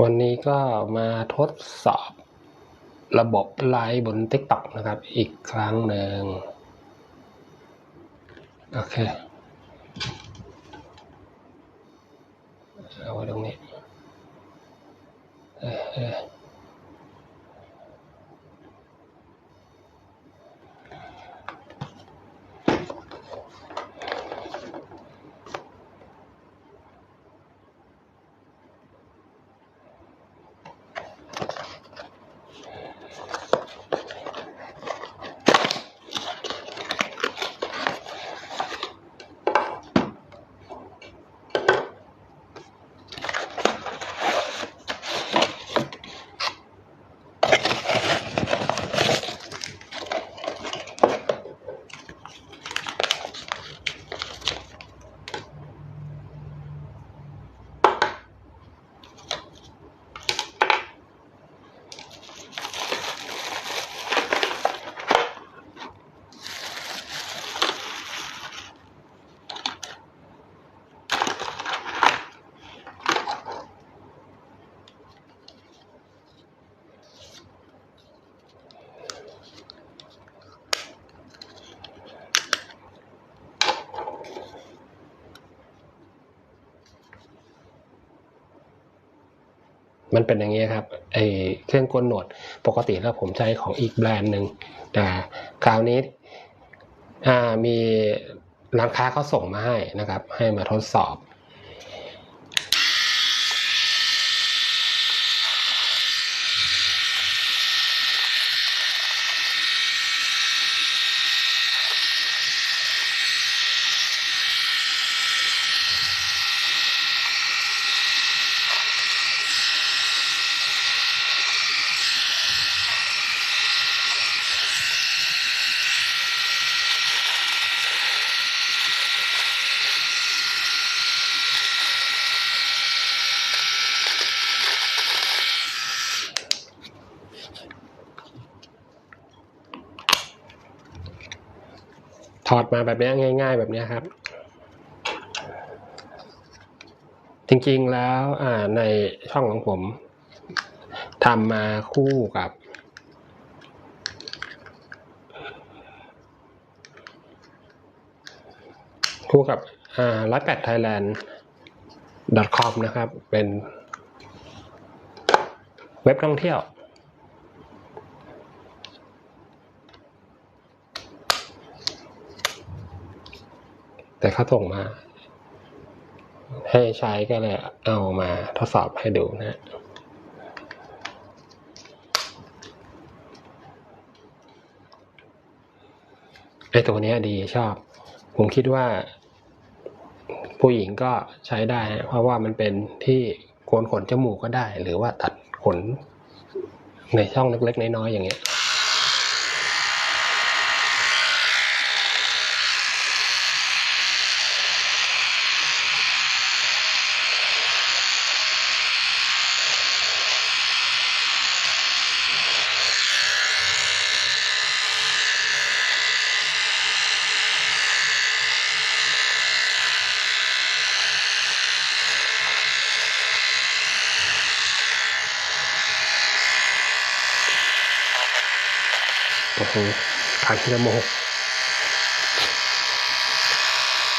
วันนี้ก็มาทดสอบระบบไลฟ์บน TikTok นะครับ อีกครั้งหนึ่งโอเคเอาไว้ตรงนี้เออ มันเป็นอย่างนี้ครับไอเครื่องกลหนวดปกติแล้วผมใช้ของอีกแบรนด์หนึ่งแต่คราวนี้มีร้านค้าเขาส่งมาให้นะครับ ให้มาทดสอบ ถอดมาแบบนี้ง่าย ๆ แบบนี้ครับ จริงๆแล้วในช่องของผมทำมาคู่กับ คู่กับอาร้อยแปดไทยแลนด์ .com นะครับ เป็นเว็บท่องเที่ยว แต่เขาส่งมา ให้ใช้ก็เลยเอามาทดสอบให้ดูนะไอตัวนี้ดีชอบ ผมคิดว่า ผู้หญิงก็ใช้ได้นะเพราะว่ามันเป็นที่โกนขนจมูกก็ได้ หรือว่าตัดขนในช่องเล็กๆน้อยๆอย่างเงี้ย โอ้โหขาดจมูก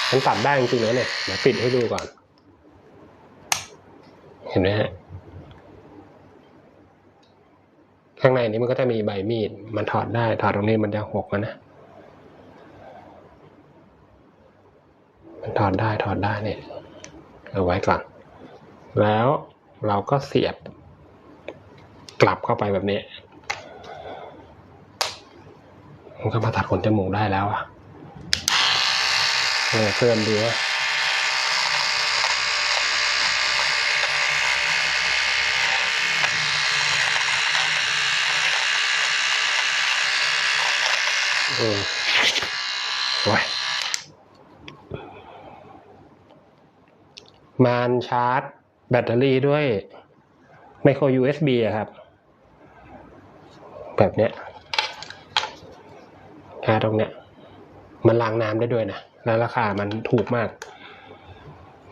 มันตัดได้จริงๆนะเนี่ยเดี๋ยวปิดให้ดูก่อน เห็นไหมฮะ ข้างในนี้มันก็จะมีใบมีด มันถอดได้ ถอดตรงนี้มันจะหกนะ มันถอดได้ถอดได้เนี่ยเอาไว้ก่อน แล้วเราก็เสียบ กลับเข้าไปแบบนี้ มันก็มาตัดขนจมูกได้แล้วอะเออเพิ่มดีวะอืมโอ้มานชาร์จ แบตเตอรี่ด้วยไมโคร USB อะครับ แบบเนี้ย แค่ตรงเนี้ย มันล้างน้ำได้ด้วยนะแล้วราคามันถูกมาก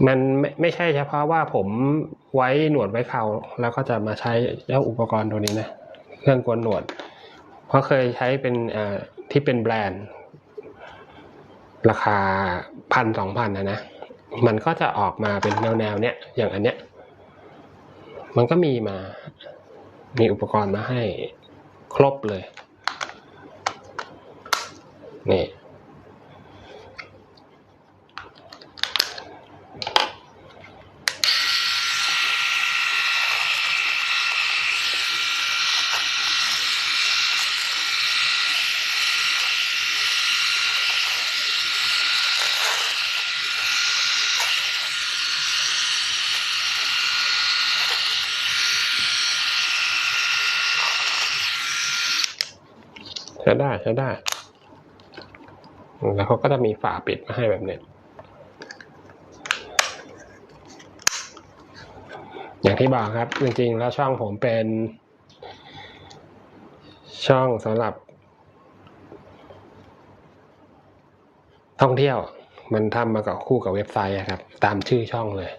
มันไม่ไม่ใช่เฉพาะว่าผมไว้หนวดไว้เขาแล้วก็จะมาใช้เจ้าอุปกรณ์ตัวนี้นะเครื่องโกนหนวด เพราะเคยใช้เป็นอ่อที่เป็นแบรนด์ ราคาพันสองพันนะนะมันก็จะออกมาเป็นแนวแนวๆเนี้ยอย่างอันเนี้ย มันก็มีมา มีอุปกรณ์มาให้ครบเลย นี่ใช้ได้ใช้ได้ แล้วเขาก็จะมีฝาปิดมาให้แบบเนี้ยอย่างที่บอกครับ จริงๆ แล้วช่องผมเป็น ช่องสำหรับ ท่องเที่ยว มันทำมากับคู่กับเว็บไซต์ครับ ตามชื่อช่องเลย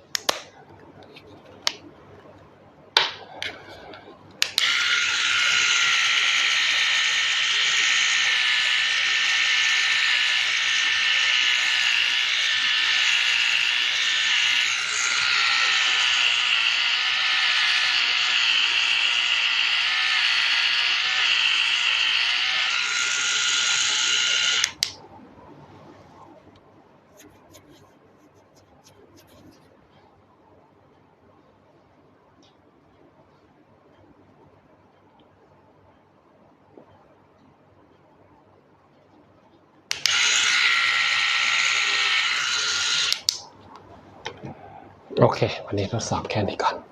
โอเค วันนี้ทดสอบแค่นี้ก่อน